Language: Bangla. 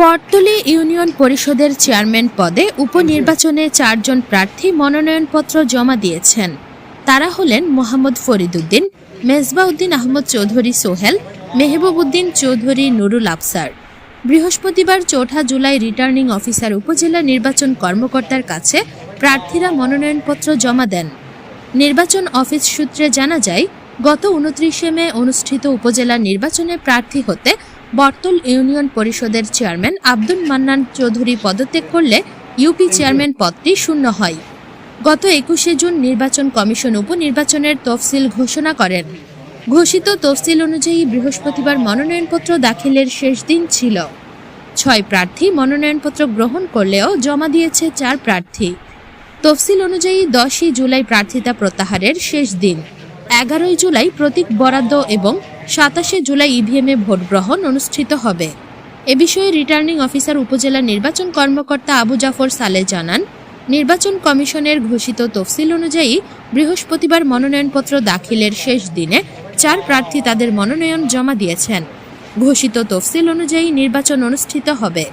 পটতলী ইউনিয়ন পরিষদের চেয়ারম্যান পদে উপনির্বাচনে চারজন প্রার্থী মনোনয়নপত্র জমা দিয়েছেন। তারা হলেন মোহাম্মদ ফরিদুদ্দিন, মেজবাউদ্দিন আহমদ চৌধুরী সোহেল, মেহবুবউদ্দিন চৌধুরী নুরুল আফসার। বৃহস্পতিবার চৌঠা জুলাই রিটার্নিং অফিসার উপজেলা নির্বাচন কর্মকর্তার কাছে প্রার্থীরা মনোনয়নপত্র জমা দেন। নির্বাচন অফিস সূত্রে জানা যায়, গত উনত্রিশে মে অনুষ্ঠিত উপজেলা নির্বাচনে প্রার্থী হতে বর্তল ইউনিয়ন পরিষদের চেয়ারম্যান আব্দুল মান্নান চৌধুরী পদত্যাগ করলে ইউপি চেয়ারম্যান পদটি শূন্য হয়। গত একুশে জুন নির্বাচন কমিশন উপনির্বাচনের তফসিল ঘোষণা করেন। ঘোষিত তফসিল অনুযায়ী বৃহস্পতিবার মনোনয়নপত্র দাখিলের শেষ দিন ছিল। ছয় প্রার্থী মনোনয়নপত্র গ্রহণ করলেও জমা দিয়েছে চার প্রার্থী। তফসিল অনুযায়ী দশই জুলাই প্রার্থিতা প্রত্যাহারের শেষ দিন। এগারোই জুলাই প্রতীক বরাদ্দ এবং সাতাশে জুলাই ইভিএমে ভোট গ্রহণ অনুষ্ঠিত হবে। এ বিষয়ে রিটার্নিং অফিসার উপজেলা নির্বাচন কর্মকর্তা আবু জাফর সালে জানান, নির্বাচন কমিশনের ঘোষিত তফসিল অনুযায়ী বৃহস্পতিবার মনোনয়নপত্র দাখিলের শেষ দিনে চার প্রার্থী তাদের মনোনয়ন জমা দিয়েছেন। ঘোষিত তফসিল অনুযায়ী নির্বাচন অনুষ্ঠিত হবে।